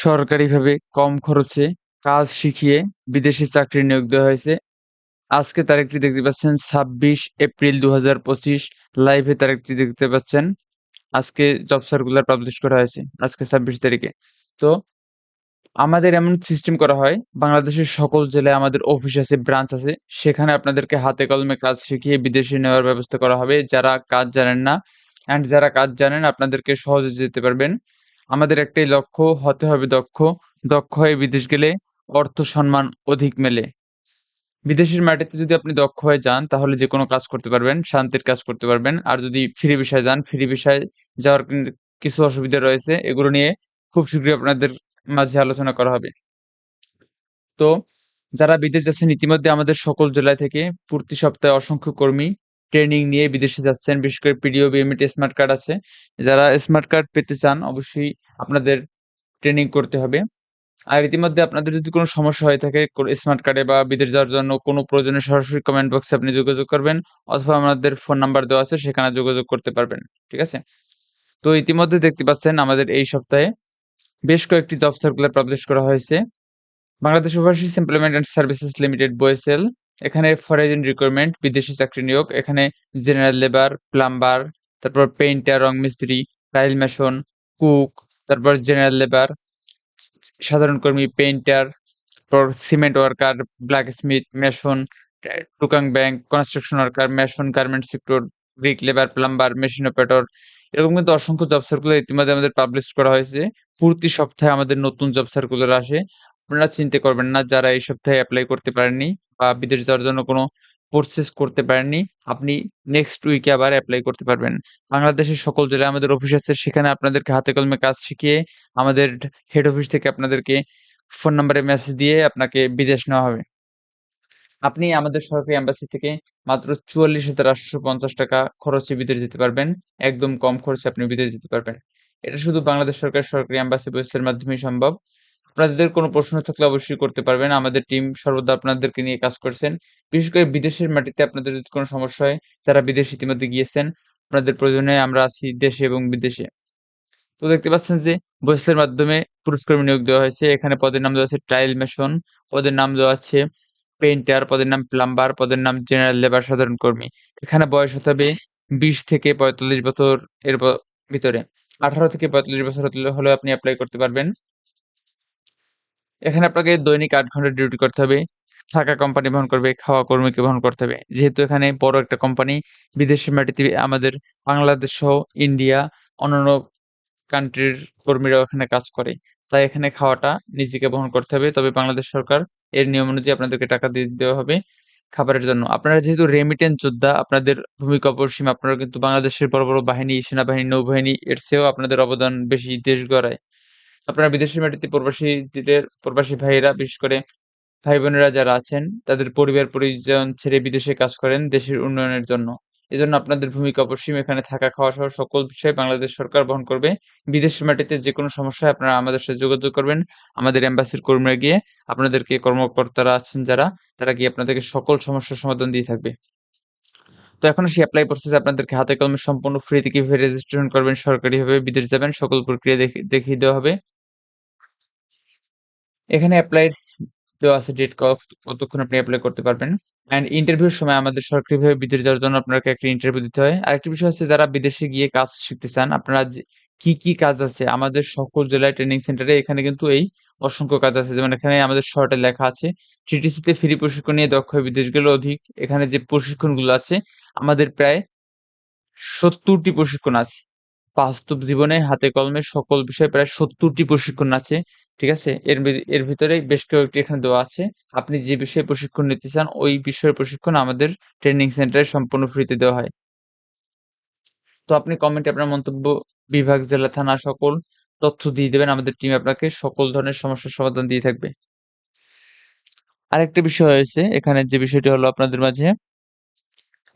সরকারিভাবে কম খরচে কাজ শিখিয়ে বিদেশি চাকরি নিয়োগ দেওয়া হয়েছে। আজকে তারিখটি দেখতে পাচ্ছেন ২৬ এপ্রিল ২০২৫ লাইভে তারিখটি দেখতে পাচ্ছেন। আজকে জব সার্কুলার পাবলিশ করা হয়েছে। আজকে ২৬ তারিখে। তো আমাদের এমন সিস্টেম করা হয়, বাংলাদেশের সকল জেলায় আমাদের অফিস আছে, ব্রাঞ্চ আছে। সেখানে আপনাদেরকে হাতে কলমে কাজ শিখিয়ে বিদেশে নেওয়ার ব্যবস্থা করা হবে। যারা কাজ জানেন না অ্যান্ড যারা কাজ জানেন আপনাদেরকে সহজে যেতে পারবেন। আমাদের একটাই লক্ষ্য হতে হবে দক্ষ। দক্ষ হয়ে বিদেশ গেলে অর্থ সম্মান অধিক মেলে। বিদেশের মাটিতে যদি আপনি দক্ষ হয়ে যান তাহলে যেকোনো কাজ করতে পারবেন, শান্তির কাজ করতে পারবেন। আর যদি ফ্রি ভিসায় যান, ফ্রি ভিসায় যাওয়ার কিছু অসুবিধা রয়েছে। এগুলো নিয়ে খুব শীঘ্রই আপনাদের মাঝে আলোচনা করা হবে। তো যারা বিদেশ যাচ্ছেন ইতিমধ্যে আমাদের সকল জেলা থেকে প্রতি সপ্তাহে অসংখ্য কর্মী ট্রেনিং নিয়ে বিদেশে যাচ্ছেন। বিশেষ করে পিডিও, বিএমইটি স্মার্ট কার্ড আছে। যারা স্মার্ট কার্ড পেতে চান অবশ্যই আপনাদের ট্রেনিং করতে হবে। আর ইতিমধ্যে আপনাদের যদি কোনো সমস্যা হয়ে থাকে স্মার্ট কার্ডে বা বিদেশ যাওয়ার জন্য কোনো প্রয়োজনে সরাসরি কমেন্ট বক্সে আপনি যোগাযোগ করবেন অথবা আমাদের ফোন নাম্বার দেওয়া আছে সেখানে যোগাযোগ করতে পারবেন। ঠিক আছে? তো ইতিমধ্যে দেখতে পাচ্ছেন আমাদের এই সপ্তাহে বেশ কয়েকটি জব সার্কুলার পাবলিশ করা হয়েছে। Bangladesh overseas employment and services limited BOESL এখানে ফরেন রিক্রুটমেন্ট বিদেশি চাকরি নিয়োগ। এখানে জেনারেল লেবার, প্লাম্বার, তারপর পেইন্টার, রং মিস্ত্রি, টাইল মেশন, কুক, তারপর জেনারেল লেবার, সাধারণ কর্মী, পেইন্টার, তারপর cement worker, blacksmith mason, টুকাং bank, construction worker, mason, garment sector, Greek labour, plumber, machine operator এরকম কিন্তু অসংখ্য জব সার্কুলার ইতিমধ্যে আমাদের পাবলিশ করা হয়েছে। প্রতি সপ্তাহে আমাদের নতুন জব সার্কুলার আসে। আপনারা চিন্তা করবেন না যারা এই সপ্তাহে অ্যাপ্লাই করতে পারেননি বা বিদেশ যাওয়ার জন্য কোনো প্রসেস করতে পারেননি, আপনি নেক্সট উইকে আবার অ্যাপ্লাই করতে পারবেন। বাংলাদেশের সকল জেলায় আমাদের অফিস আছে সেখানে আপনাদেরকে হাতে কলমে কাজ শিখিয়ে আমাদের হেড অফিস থেকে আপনাদেরকে ফোন নাম্বারে মেসেজ দিয়ে আপনাকে বিদেশ নেওয়া হবে। আপনি আমাদের সরকারি এম্বাসি থেকে মাত্র ৳৪৪,৮৫০ খরচে বিদেশ যেতে পারবেন। একদম কম খরচে আপনি বিদেশ যেতে পারবেন। এটা শুধু বাংলাদেশ সরকার সরকারি এম্বাসি ওয়েবসাইটের মাধ্যমেই সম্ভব। আপনাদের কোনো প্রশ্ন থাকলে অবশ্যই করতে পারবেন। আমাদের টিম সর্বদা আপনাদেরকে নিয়ে কাজ করছেন। বিশেষ করে বিদেশের মাটিতে আপনাদের যদি কোনো সমস্যা হয়, যারা বিদেশ ইতিমধ্যে গিয়েছেন, আপনাদের প্রয়োজনে আমরা আছি দেশে এবং বিদেশে। তো দেখতে পাচ্ছেন যে বোয়েসেলের মাধ্যমে পুরস্কার নিয়োগ দেওয়া হয়েছে। এখানে পদের নাম দেওয়া আছে টাইল মেশন, পদের নাম দেওয়া আছে পেইন্টার, পদের নাম প্লাম্বার, পদের নাম জেনারেল লেবার সাধারণ কর্মী। এখানে বয়স হতে হবে ২০ থেকে ৪৫ বছর এর ভিতরে। ১৮ থেকে ৪৫ বছর হলে আপনি অ্যাপ্লাই করতে পারবেন। এখানে আপনাকে দৈনিক আট ঘণ্টা ডিউটি করতে হবে। থাকা কোম্পানি বহন করবে, খাওয়া কর্মীকে বহন করতে হবে। যেহেতু এখানে বড় একটা কোম্পানি বিদেশের মাটিতে আমাদের বাংলাদেশ সহ ইন্ডিয়া অন্যান্য কান্ট্রির কর্মীরাও এখানে কাজ করে। তাই এখানে খাওয়াটা নিজেকে বহন করতে হবে। তবে বাংলাদেশ সরকার এর নিয়ম অনুযায়ী আপনাদেরকে টাকা দিয়ে দেওয়া হবে খাবারের জন্য। আপনারা যেহেতু রেমিটেন্স যোদ্ধা আপনাদের ভূমিকা অপরিসীম। আপনারা কিন্তু বাংলাদেশের বড়, বড় বাহিনী, সেনাবাহিনী, নৌবাহিনী এর চেয়েও আপনাদের অবদান বেশি দেশ গড়ায়। আপনারা বিদেশের মাটিতে প্রবাসীদের প্রবাসী ভাইয়েরা বিশেষ করে ভাই-বোনেরা যারা আছেন তাদের পরিবার-পরিজন ছেড়ে বিদেশে কাজ করেন দেশের উন্নয়নের জন্য। এজন্য আপনাদের ভূমিকা অপরিসীম। এখানে থাকা, খাওয়া সহ সকল বিষয়ে বাংলাদেশ সরকার বহন করবে। বিদেশের মাটিতে যেকোনো সমস্যায় আপনারা আমাদের সাথে যোগাযোগ করবেন। আমাদের এম্বাসির কর্মীরা গিয়ে আপনাদেরকে কর্মকর্তারা আছেন যারা, তারা গিয়ে আপনাদেরকে সকল সমস্যার সমাধান দিয়ে থাকবে। তো এখন আসি এপ্লাই প্রসেস আপনাদেরকে হাতে কলমে সম্পূর্ণ ফ্রিতে কীভাবে রেজিস্ট্রেশন করবেন, সরকারিভাবে বিদেশ যাবেন সকল প্রক্রিয়া দেখিয়ে দেওয়া হবে। এখানে অ্যাপ্লাই দেওয়া আছে ডেট কতক্ষণ আপনি অ্যাপ্লাই করতে পারবেন। অ্যান্ড ইন্টারভিউর সময় আমাদের সরকারিভাবে বিদেশ যাওয়ার জন্য আপনাকে একটা ইন্টারভিউ দিতে হয়। আরেকটি বিষয় হচ্ছে যারা বিদেশে গিয়ে কাজ শিখতে চান, আপনারা কি, কি কাজ আছে আমাদের সকল জেলায় ট্রেনিং সেন্টারে এখানে কিন্তু এই অসংখ্য কাজ আছে। যেমন এখানে আমাদের শর্টে লেখা আছে টিটিসিতে ফ্রি প্রশিক্ষণ নিয়ে দক্ষ বিদেশ গেলে অধিক। এখানে যে প্রশিক্ষণগুলো আছে আমাদের প্রায় সত্তরটি প্রশিক্ষণ আছে। বাস্তব জীবনে হাতে কলমে সকল বিষয়ে প্রায় সত্তরটি প্রশিক্ষণ আছে। ঠিক আছে? এর এর ভিতরে বেশ কয়েকটি এখানে দেওয়া আছে। আপনি যে বিষয়ে প্রশিক্ষণ নিতে চান ওই বিষয়ের প্রশিক্ষণ আমাদের ট্রেনিং সেন্টারে সম্পূর্ণ ফ্রিতে দেওয়া হয়। তো আপনি কমেন্টে আপনার মন্তব্য বিভাগ, জেলা, থানা সকল তথ্য দিয়ে দেবেন। আমাদের টিম আপনাকে সকল ধরনের সমস্যার সমাধান দিয়ে থাকবে। আরেকটা বিষয় হয়েছে এখানে যে বিষয়টি হলো আপনাদের মাঝে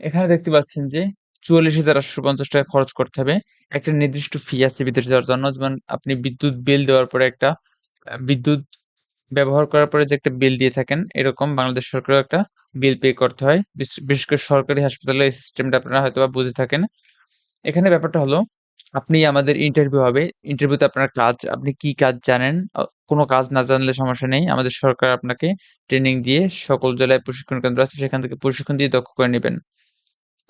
এখানে দেখতে পাচ্ছেন যে ৳৪৪,৮৫০ খরচ করতে হবে। একটা নির্দিষ্ট ফি আছে বিদেশ যাওয়ার জন্য। যেমন আপনি বিদ্যুৎ বিল দেওয়ার পরে একটা বিদ্যুৎ ব্যবহার করার পরে যে একটা বিল দিয়ে থাকেন, এরকম বাংলাদেশ সরকারেও একটা বিল পে করতে হয়। বিশেষ করে সরকারি হাসপাতালে এই সিস্টেমটা আপনারা হয়তোবা বুঝে থাকেন। এখানে ব্যাপারটা হলো আপনি আমাদের ইন্টারভিউ হবে। ইন্টারভিউতে আপনার কাজ, আপনি কি কাজ জানেন? কোনো কাজ না জানলে সমস্যা নেই। আমাদের সরকার আপনাকে ট্রেনিং দিয়ে সকল জেলায় প্রশিক্ষণ কেন্দ্র আছে সেখান থেকে প্রশিক্ষণ দিয়ে দক্ষ করে নিবেন।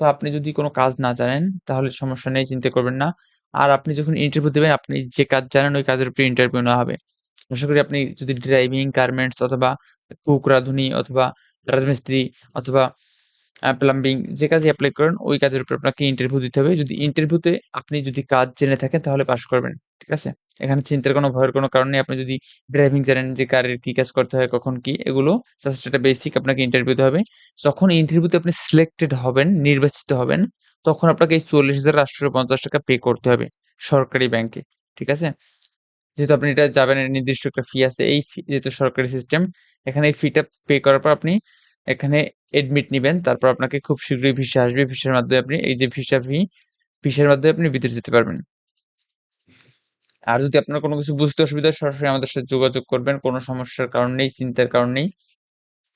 তো আপনি যদি কোনো কাজ না জানেন তাহলে সমস্যা নেই, চিন্তা করবেন না। আর আপনি যখন ইন্টারভিউ দেবেন আপনি যে কাজ জানেন ওই কাজের উপর ইন্টারভিউ নেওয়া হবে। আশা করি আপনি যদি ড্রাইভিং, গার্মেন্টস অথবা কুক, রাঁধুনি অথবা রাজমিস্ত্রি অথবা প্লাম্বিং যে কাজে অ্যাপ্লাই করেন ওই কাজের উপর আপনাকে ইন্টারভিউ দিতে হবে। যদি ইন্টারভিউতে আপনি যদি কাজ জেনে থাকেন তাহলে পাস করবেন। ঠিক আছে? এখানে চিন্তার কোনো ভয়ের কোনো কারণ। আপনি যদি ড্রাইভিং জানেন যে গাড়ির কি কাজ করতে হয়, কখন কি এগুলো জাস্ট একটা বেসিক আপনাকে ইন্টারভিউ দিতে হবে। যখন ইন্টারভিউতে আপনি সিলেক্টেড হবেন, নির্বাচিত হবেন তখন আপনাকে এই ৳৪০,৮৫০ পে করতে হবে সরকারি ব্যাংকে। ঠিক আছে? যেহেতু আপনি এটা যাবেন নির্দিষ্ট একটা ফি আছে। এই যেহেতু সরকারি সিস্টেম এখানে এই ফিটা পে করার পর আপনি এখানে এডমিট নিবেন। তারপর আপনাকে খুব শীঘ্রই ভিসা আসবে। ভিসার মাধ্যমে আপনি এই যে ভিসা ফি, ভিসার মাধ্যমে আপনি বিদেশ যেতে পারবেন। আর যদি আপনার কোনো কিছু বুঝতে অসুবিধা সরাসরি আমাদের সাথে যোগাযোগ করবেন। কোনো সমস্যার কারণ নেই, চিন্তার কারণ নেই।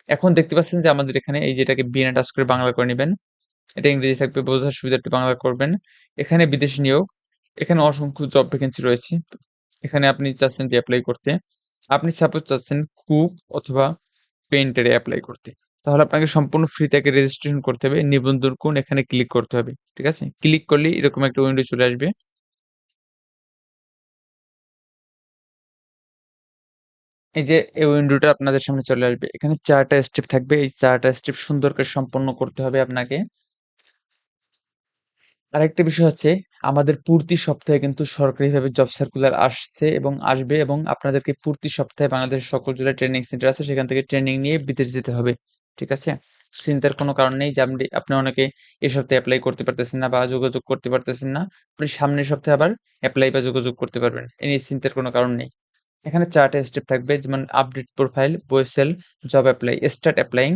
এখন দেখতে পাচ্ছেন যে আমাদের এখানে এই যে এটাকে বিনা টাচ করে বাংলা করে নেবেন এটা ইংরেজি থাকবে বোঝার সুবিধার্থে বাংলা করবেন। এখানে বিদেশি নিয়োগ, এখানে অসংখ্য জব ভ্যাকেন্সি রয়েছে। এখানে আপনি চাচ্ছেন যে অ্যাপ্লাই করতে। আপনি সাপোজ চাচ্ছেন কুক অথবা পেন্টারে অ্যাপ্লাই করতে। তাহলে আপনাকে সম্পূর্ণ ফ্রিতে আগে রেজিস্ট্রেশন করতে হবে। নিবন্ধন করুন এখানে ক্লিক করতে হবে। ঠিক আছে? ক্লিক করলে এরকম একটা উইন্ডো চলে আসবে। এই যে, এই উইন্ডোটা আপনাদের সামনে চলে আসবে। এখানে চারটা স্টেপ থাকবে। এই চারটা স্টেপ সুন্দর করে সম্পন্ন করতে হবে আপনাকে। আরেকটা বিষয় হচ্ছে, আমাদের প্রতি সপ্তাহে কিন্তু সরকারিভাবে জব সার্কুলার আসছে এবং আসবে এবং আপনাদেরকে প্রতি সপ্তাহে বাংলাদেশের সকল জেলায় ট্রেনিং সেন্টার আছে সেখান থেকে ট্রেনিং নিয়ে বিদেশ যেতে হবে। ঠিক আছে? চিন্তার কোনো কারণ নেই যে আপনি আপনি অনেকে এই সপ্তাহে অ্যাপ্লাই করতে পারতেছেন না বা যোগাযোগ করতে পারতেছেন না। আপনি সামনের সপ্তাহে আবার অ্যাপ্লাই বা যোগাযোগ করতে পারবেন। এ নিয়ে চিন্তার কোনো কারণ নেই। এখানে ৪ টা স্টেপ থাকবে যেমন update profile, BOESL, job apply start applying.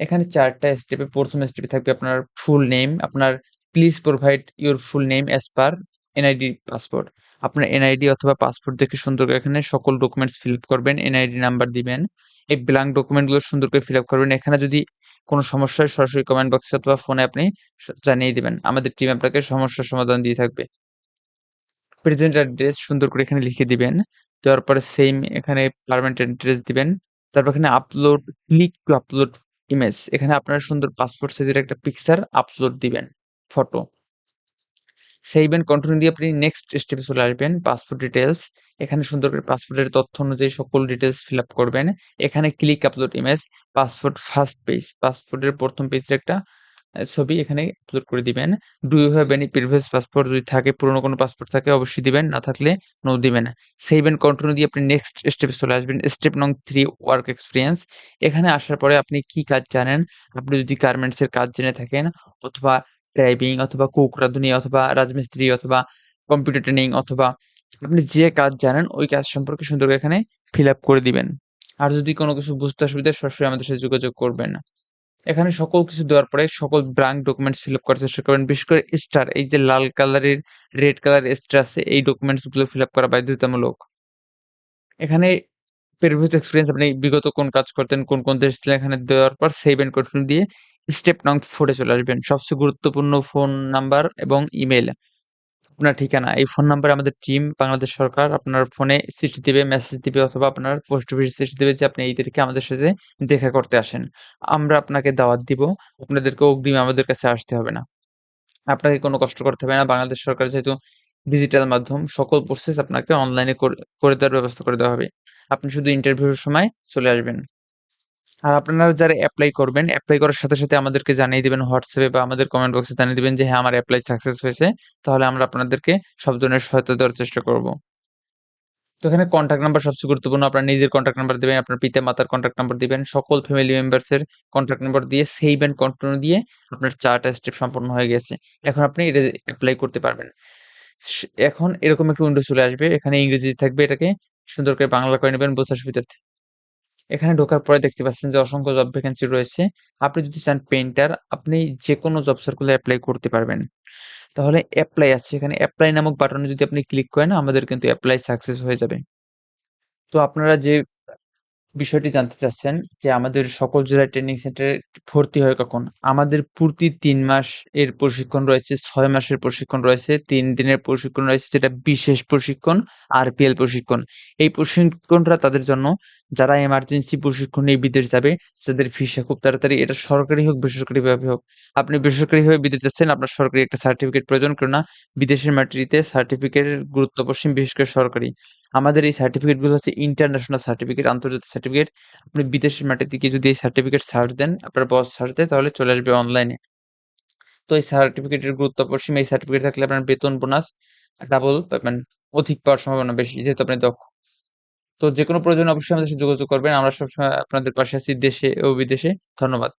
এখানে চারটা স্টেপে প্রথম স্টেপে থাকবে আপনার ফুল নেম, আপনার please provide your full name as per NID passport. আপনার এনআইডি অথবা পাসপোর্ট দেখে সুন্দর করে এখানে সকল ডকুমেন্টস ফিল আপ করবেন, এনআইডি নাম্বার দিবেন। এই ব্ল্যাংক ডকুমেন্টগুলো সুন্দর করে ফিল আপ করবেন। এখানে যদি কোনো সমস্যা হয় সরাসরি কমেন্ট বক্সে অথবা ফোনে আপনি জানিয়ে দিবেন। আমাদের টিম আপনাকে সমস্যার সমাধান দিয়ে থাকবে। প্রেজেন্ট অ্যাড্রেস সুন্দর করে এখানে লিখে দিবেন। দেওয়ার পরে সেইম এখানে পার্মানেন্ট অ্যাড্রেস দিবেন। তারপর এখানে upload click to upload image. এখানে আপনার সুন্দর পাসপোর্ট সাইজের একটা পিকচার আপলোড দিবেন, ফটো। এন্ড কন্টিনিউ দিয়ে আপনি নেক্সট স্টেপে চলে আসবেন। পাসপোর্ট ডিটেলস এখানে সুন্দর করে পাসপোর্টের তথ্য অনুযায়ী সকল ডিটেলস ফিল আপ করবেন। এখানে click upload image, passport first page. পাসপোর্টের প্রথম পেজের একটা ছবি এখানে আপলোড করে দিবেন। Do you have any previous passport যদি থাকে পুরনো কোনো পাসপোর্ট থাকে অবশ্যই দিবেন। না থাকলে নো দিবেন। সেভ এন্ড কন্টিনিউ দিয়ে আপনি নেক্সট স্টেপে চলে আসবেন। স্টেপ নং থ্রি ওয়ার্ক এক্সপিরিয়েন্স এখানে আসার পরে আপনি কি কাজ জানেন? আপনি যদি গার্মেন্টসের কাজ জেনে থাকেন অথবা ড্রাইভিং অথবা কুক, রাঁধুনি অথবা রাজমিস্ত্রি অথবা কম্পিউটার ট্রেনিং অথবা আপনি যে কাজ জানেন ওই কাজ সম্পর্কে সুন্দর এখানে ফিল আপ করে দিবেন। আর যদি কোনো কিছু বুঝতে অসুবিধা সরাসরি আমাদের সাথে যোগাযোগ করবেন। এখানে সকল কিছু দেওয়ার পরে সকল ব্রাঙ্ক ডকুমেন্টস ফিল আপ করার চেষ্টা করবেন। বিশেষ করে স্টার এই যে লাল কালারের রেড কালারের স্টার আছে এই ডকুমেন্টসগুলো ফিল আপ করা বাধ্যতামূলক। এখানে প্রিভিয়াস এক্সপেরিয়েন্স আপনি বিগত কোন কাজ করতেন, কোন, কোন দেশে ছিলেন এখানে দেওয়ার পর সেভ এন্ড কন্টিনিউ দিয়ে স্টেপ নং ফোরে চলে আসবেন। সবচেয়ে গুরুত্বপূর্ণ ফোন নাম্বার এবং ইমেইল। আপনার ঠিকানা। এই ফোন নাম্বারে আমাদের টিম বাংলাদেশ সরকার আপনার ফোনে চিঠি দিবে, মেসেজ দিবে অথবা আপনার পোস্ট অফিস চিঠি দিবে যে আপনি এই তারিখে আমাদের সাথে দেখা করতে আসেন। আমরা আপনাকে দাওয়াত দিব। আপনাদেরকে অগ্রিম আমাদের কাছে আসতে হবে না। আপনাকে কোনো কষ্ট করতে হবে না। বাংলাদেশ সরকার যেহেতু ডিজিটাল মাধ্যম সকল প্রসেস আপনাকে অনলাইনে করে দেওয়ার ব্যবস্থা করে দেওয়া হবে। আপনি শুধু ইন্টারভিউর সময় চলে আসবেন। আর আপনারা যারা অ্যাপ্লাই করবেন, অ্যাপ্লাই করার সাথে, সাথে আমাদেরকে জানিয়ে দিবেন হোয়াটসঅ্যাপে বা আমাদের কমেন্ট বক্সে জানিয়ে দিবেন যে হ্যাঁ, আমার অ্যাপ্লাই সাকসেস হয়েছে। তাহলে আমরা আপনাদেরকে সব ধরনের সহায়তা দেওয়ার চেষ্টা করব। তো এখানে কনট্যাক্ট নাম্বার সবচেয়ে গুরুত্বপূর্ণ। আপনার নিজের কনট্যাক্ট নাম্বার দেবেন আপনার পিতা-মাতার কনট্যাক্ট নাম্বার দিবেন। সকল ফ্যামিলি মেম্বারস এর কনট্যাক্ট নাম্বার দিয়ে সেভ এন্ড কন্টিনিউ দিয়ে আপনার ৪ টা স্টেপ সম্পন্ন হয়ে গেছে। এখন আপনি এটা এপ্লাই করতে পারবেন। এখন এরকম একটা উইন্ডো চলে আসবে। এখানে ইংরেজি থাকবে এটাকে, সুন্দর করে বাংলা করে নেবেন বোঝার সুবিধার্থে। এখানে ঢোকার পরে দেখতে পাচ্ছেন যে অসংখ্য জব ভ্যাকেন্সি রয়েছে। আপনি যদি চান পেইন্টার আপনি যেকোনো জব সার্কুলার এপ্লাই করতে পারবেন। তাহলে এপ্লাই আছে। এখানে এপ্লাই নামক বাটনে যদি আপনি ক্লিক করেন, আমাদের কিন্তু এপ্লাই সাকসেস হয়ে যাবে। তো আপনারা যে বিষয়টি জানতে চাচ্ছেন যে আমাদের সকল জেলায় ট্রেনিং সেন্টারে ভর্তি হয় কখন? আমাদের প্রতি তিন মাস এর প্রশিক্ষণ রয়েছে, ছয় মাসের প্রশিক্ষণ রয়েছে, তিন দিনের প্রশিক্ষণ রয়েছে যেটা বিশেষ প্রশিক্ষণ, আরপিএল প্রশিক্ষণ। এই প্রশিক্ষণটা তাদের জন্য যারা এমার্জেন্সি প্রশিক্ষণ নিয়ে বিদেশ যাবে, যাদের ভিসা খুব তাড়াতাড়ি এটা সরকারি হোক, বেসরকারিভাবে হোক। আপনি বেসরকারিভাবে বিদেশ যাচ্ছেন, আপনার সরকারি একটা সার্টিফিকেট প্রয়োজন। কেননা বিদেশের মাটিতে সার্টিফিকেটের গুরুত্ব অপরিসীম, বিশেষ করে সরকারি। আমাদের এই সার্টিফিকেটগুলো হচ্ছে ইন্টারন্যাশনাল সার্টিফিকেট, আন্তর্জাতিক সার্টিফিকেট। আপনি বিদেশের মাটিতে দিকে যদি এই সার্টিফিকেট সার্চ দেন, আপনার বস সার্চ দেয় তাহলে চলে আসবে অনলাইনে। তো এই সার্টিফিকেটের গুরুত্ব অপরিসীম। এই সার্টিফিকেট থাকলে আপনার বেতন বোনাস ডাবল পাবেন। অধিক পাওয়ার সম্ভাবনা বেশি যেহেতু আপনি দক্ষ। তো যেকোনো প্রয়োজন অবশ্যই আমাদের সাথে যোগাযোগ করবেন। আমরা সবসময় আপনাদের পাশে আছি দেশে ও বিদেশে। ধন্যবাদ।